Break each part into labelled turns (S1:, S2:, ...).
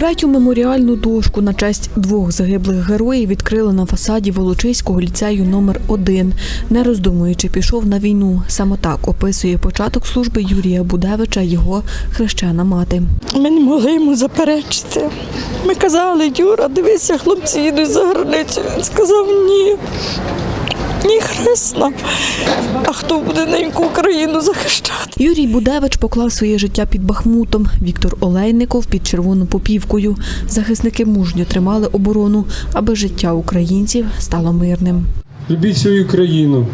S1: Третю меморіальну дошку на честь двох загиблих героїв відкрили на фасаді Волочиського ліцею номер 1 Не роздумуючи, пішов на війну. Саме так описує початок служби Юрія Будевича його хрещена мати.
S2: Ми не могли йому заперечити. Ми казали, Юра, дивися, хлопці їдуть за границю. Він сказав ні. Ні, хресна. А хто буде неньку Україну захищати?
S1: Юрій Будевич поклав своє життя під Бахмутом. Віктор Олейников під Червонопопівкою. Захисники мужньо тримали оборону, аби життя українців стало мирним.
S3: Любіть свою країну,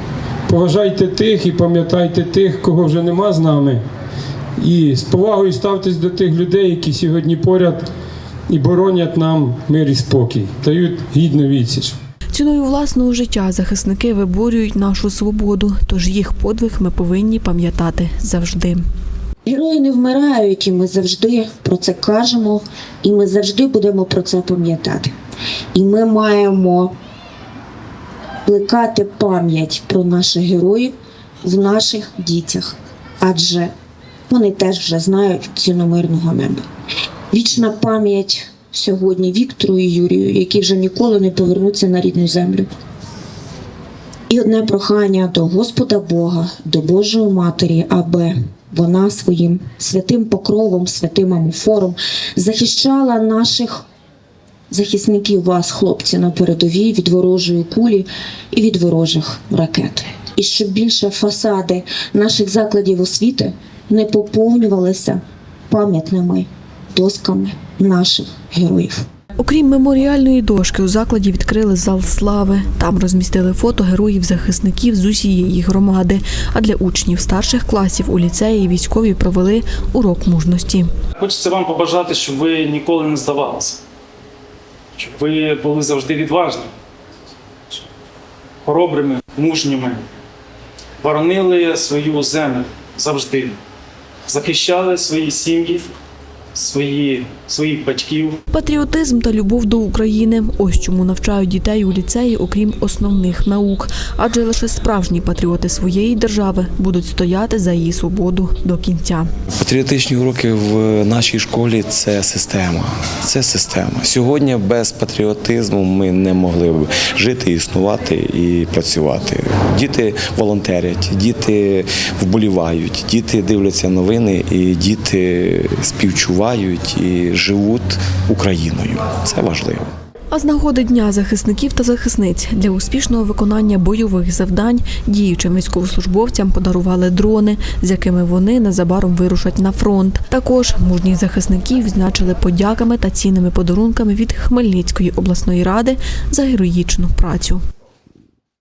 S3: поважайте тих і пам'ятайте тих, кого вже нема з нами. І з повагою ставтесь до тих людей, які сьогодні поряд і боронять нам мир і спокій, дають гідну відсіч.
S1: Ціною власного життя захисники виборюють нашу свободу, тож їх подвиг ми повинні пам'ятати завжди.
S4: Герої не вмирають, і ми завжди про це кажемо, і ми завжди будемо про це пам'ятати. І ми маємо плекати пам'ять про наших героїв в наших дітях, адже вони теж вже знають ціну мирного неба. Вічна пам'ять сьогодні Віктору і Юрію, які вже ніколи не повернуться на рідну землю. І одне прохання до Господа Бога, до Божої Матері, аби вона своїм святим покровом, святим амофором захищала наших захисників вас, хлопці, на передовій від ворожої кулі і від ворожих ракет. І щоб більше фасади наших закладів освіти не поповнювалися пам'ятними досками наших героїв.
S1: Окрім меморіальної дошки, у закладі відкрили зал слави. Там розмістили фото героїв-захисників з усієї громади. А для учнів старших класів у ліцеї військові провели урок мужності.
S5: Хочеться вам побажати, щоб ви ніколи не здавалися, щоб ви були завжди відважні, хоробрими, мужніми, боронили свою землю завжди, захищали свої сім'ї, свої, своїх батьків.
S1: Патріотизм та любов до України ось чому навчають дітей у ліцеї, окрім основних наук. Адже лише справжні патріоти своєї держави будуть стояти за її свободу до кінця.
S6: Патріотичні уроки в нашій школі це система. Це система. Сьогодні без патріотизму ми не могли б жити, існувати і працювати. Діти волонтерять, діти вболівають, діти дивляться новини, і діти співчувають і живуть Україною. Це важливо.
S1: А з нагоди Дня захисників та захисниць для успішного виконання бойових завдань діючим військовослужбовцям подарували дрони, з якими вони незабаром вирушать на фронт. Також мужніх захисників відзначили подяками та цінними подарунками від Хмельницької обласної ради за героїчну працю.